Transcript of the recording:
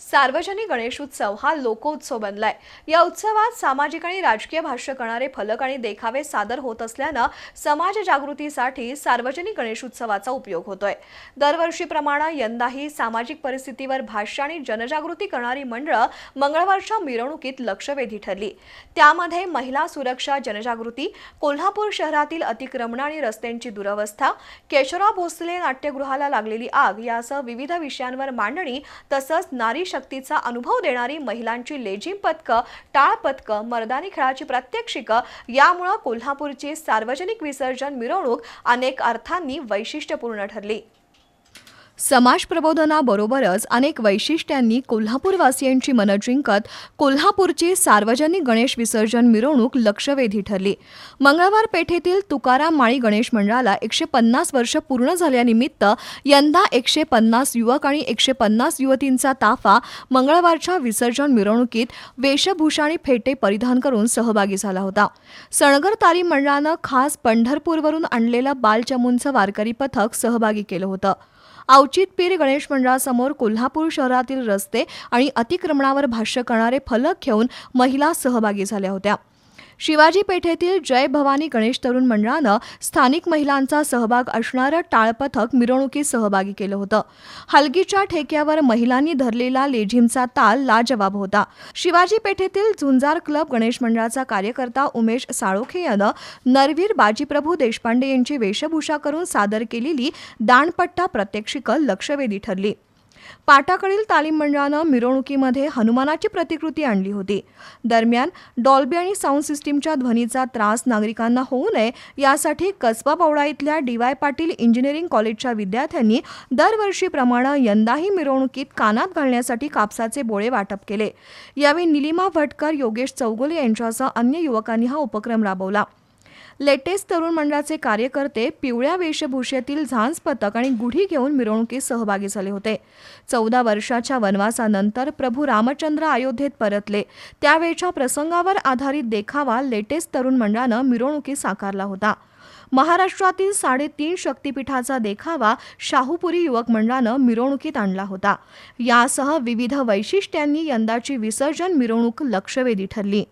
सार्वजनिक गणेशोत्सव हा लोकोत्सव बनलाय. या उत्सवात सामाजिक आणि राजकीय भाष्य करणारे फलक आणि देखावे सादर होत असल्यानं समाज जागृतीसाठी सार्वजनिक गणेशोत्सवाचा उपयोग होतोय. दरवर्षीप्रमाणे यंदाही सामाजिक परिस्थितीवर भाष्य आणि जनजागृती करणारी मंडळं मंगळवारच्या मिरवणुकीत लक्षवेधी ठरली. त्यामध्ये महिला सुरक्षा जनजागृती कोल्हापूर शहरातील अतिक्रमण आणि रस्त्यांची दुरवस्था केशवराव भोसले नाट्यगृहाला लागलेली आग यासह विविध विषयांवर मांडणी तसंच नारी शक्तीचा अनुभव देणारी महिलांची लेझिम पथकं टाळ पथकं मर्दानी खेळाची प्रात्यक्षिकं यामुळं कोल्हापूरची सार्वजनिक विसर्जन मिरवणूक अनेक अर्थांनी वैशिष्ट्यपूर्ण ठरली. समाज प्रबोधनाबरोबरच अनेक वैशिष्ट्यांनी कोल्हापूरवासियांची मनं जिंकत कोल्हापूरची सार्वजनिक गणेश विसर्जन मिरवणूक लक्षवेधी ठरली. मंगळवार पेठेतील तुकाराम माळी गणेश मंडळाला एकशे पन्नास वर्ष पूर्ण झाल्यानिमित्त यंदा एकशे पन्नास युवक आणि एकशे पन्नास युवतींचा ताफा मंगळवारच्या विसर्जन मिरवणुकीत वेशभूषा आणि फेटे परिधान करून सहभागी झाला होता. सणगर तालीम मंडळानं खास पंढरपूरवरून आणलेलं बालचमूंचं वारकरी पथक सहभागी केलं होतं. अवचित पीर गणेश मंडळासमोर कोल्हापूर शहरातील रस्ते आणि अतिक्रमणावर भाष्य करणारे फलक घेऊन महिला सहभागी झाल्या होत्या. शिवाजी पेठेतील जय भवानी गणेश तरुण मंडळानं स्थानिक महिलांचा सहभाग असणारं टाळपथक मिरवणुकीत सहभागी केलं होतं. हलगीच्या ठेक्यावर महिलांनी धरलेला लेझिमचा ताल लाजवाब होता. शिवाजी पेठेतील झुंजार क्लब गणेश मंडळाचा कार्यकर्ता उमेश साळोखे यानं नरवीर बाजीप्रभू देशपांडे यांची वेशभूषा करून सादर केलेली दाणपट्टा प्रत्यक्षिकं लक्षवेधी ठरली. पाटाकडील तालीम मंडळानं मिरवणुकीमध्ये हनुमानाची प्रतिकृती आणली होती. दरम्यान डॉल्बी आणि साऊंड सिस्टीमच्या ध्वनीचा त्रास नागरिकांना होऊ नये यासाठी कसबा पवडा इथल्या डी वाय पाटील इंजिनिअरिंग कॉलेजच्या विद्यार्थ्यांनी दरवर्षीप्रमाणे यंदाही मिरवणुकीत कानात घालण्यासाठी कापसाचे बोळे वाटप केले. यावेळी निलिमा भटकर योगेश चौगुले यांच्यासह अन्य युवकांनी हा उपक्रम राबवला. लेटेस्ट तरुण मंडळाचे कार्यकर्ते पिवळ्या वेशभूषेतील झांज पथक आणि गुढी घेऊन मिरवणुकीत सहभागी झाले होते. चौदा वर्षाच्या वनवासानंतर प्रभू रामचंद्र अयोध्येत परतले. त्यावेळच्या प्रसंगावर आधारित देखावा लेटेस्ट तरुण मंडळानं मिरवणुकीत साकारला होता. महाराष्ट्रातील साडेतीन शक्तिपीठाचा देखावा शाहूपुरी युवक मंडळानं मिरवणुकीत आणला होता. यासह विविध वैशिष्ट्यांनी यंदाची विसर्जन मिरवणूक लक्षवेधी ठरली.